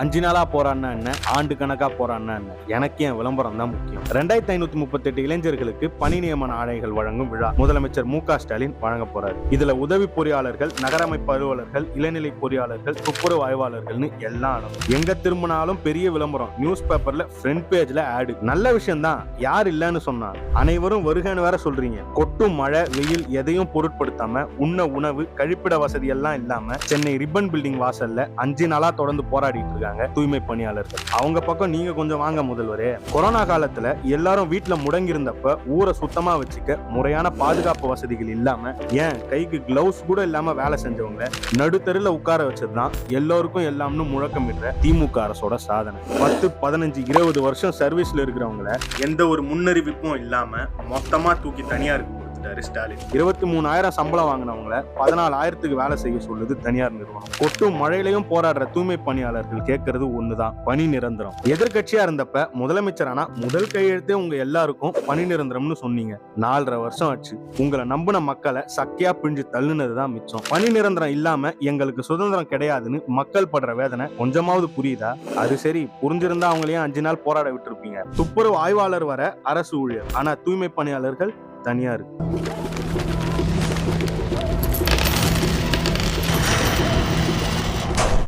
அஞ்சு நாளா போறான்னா என்ன? ஆண்டு கணக்கா போறான்னா என்ன? எனக்கு என் விளம்பரம் தான் முக்கியம். ரெண்டாயிரத்தி ஐநூத்தி முப்பத்தெட்டு இளைஞர்களுக்கு பணி நியமன ஆணைகள் வழங்கும் விழா முதலமைச்சர் மு ஸ்டாலின் வழங்க போறாரு. இதுல உதவி பொறியாளர்கள் நகரமைப்பு அலுவலர்கள் இளநிலை பொறியாளர்கள் துப்புரவு ஆய்வாளர்கள்னு எல்லாம் எங்க திரும்பினாலும் பெரிய விளம்பரம் நியூஸ் பேப்பர்ல ஃப்ரண்ட் பேஜ்ல ஆடு நல்ல விஷயம் தான். யார் இல்லைன்னு சொன்னா. அனைவரும் வருகன்னு வேற சொல்றீங்க. கொட்டும் மழை வெயில் எதையும் பொருட்படுத்தாம உண்ண உணவு கழிப்பிட வசதி எல்லாம் இல்லாம சென்னை ரிப்பன் பில்டிங் வாசல்ல அஞ்சு நாளா தொடர்ந்து போராடிட்டு இருக்காங்க தூய்மை பணியாளர்கள். அவங்க பக்கம் நீங்க கொஞ்சம் வாங்க முதல்வரே. கொரோனா காலத்துல எல்லாரும் வீட்டுல முடங்கியிருந்தப்ப ஊரை சுத்தமா வச்சுக்க முறையான பாதுகாப்பு வசதிகள் இல்லாம ஏன் கைக்கு கிளவுஸ் கூட இல்லாம வேலை செஞ்சவங்க நடுத்தருல உட்கார வச்சதுதான் எல்லோருக்கும் எல்லாம்னு முழக்கமிடுற திமுக அரசோட சாதனை. பத்து பதினஞ்சு இருபது வருஷம் சர்வீஸ்ல இருக்கிறவங்கள எந்த ஒரு முன்னறிவிப்பும் இல்லாம மொத்தமா தூக்கி தனியாருக்கு சொல்லிட்டாரு ஸ்டாலின். இருபத்தி மூணாயிரம் சம்பளம் வாங்கினவங்கள பதினாலாயிரத்துக்கு வேலை செய்ய சொல்லுது தனியார் நிறுவனம். கொட்டும் மழையிலையும் போராடுற தூய்மை பணியாளர்கள் கேட்கறது ஒண்ணுதான். பணி நிரந்தரம். எதிர்கட்சியா இருந்தப்ப முதலமைச்சரானா முதல் கையெழுத்தே உங்க எல்லாருக்கும் பணி நிரந்தரம்னு சொன்னீங்க. நாலரை வருஷம் ஆச்சு. உங்களை நம்பின மக்களை சக்கையா பிழிஞ்சு தள்ளுனதுதான் மிச்சம். பணி நிரந்தரம் இல்லாம எங்களுக்கு சுதந்திரம் கிடையாதுன்னு மக்கள் படுற வேதனை கொஞ்சமாவது புரியுதா? அது சரி புரிஞ்சிருந்தா அவங்களையும் அஞ்சு நாள் போராட விட்டுருப்பீங்க. துப்புரவு ஆய்வாளர் வர அரசு ஊழியர். ஆனா தூய்மை பணியாளர்கள் தனியார்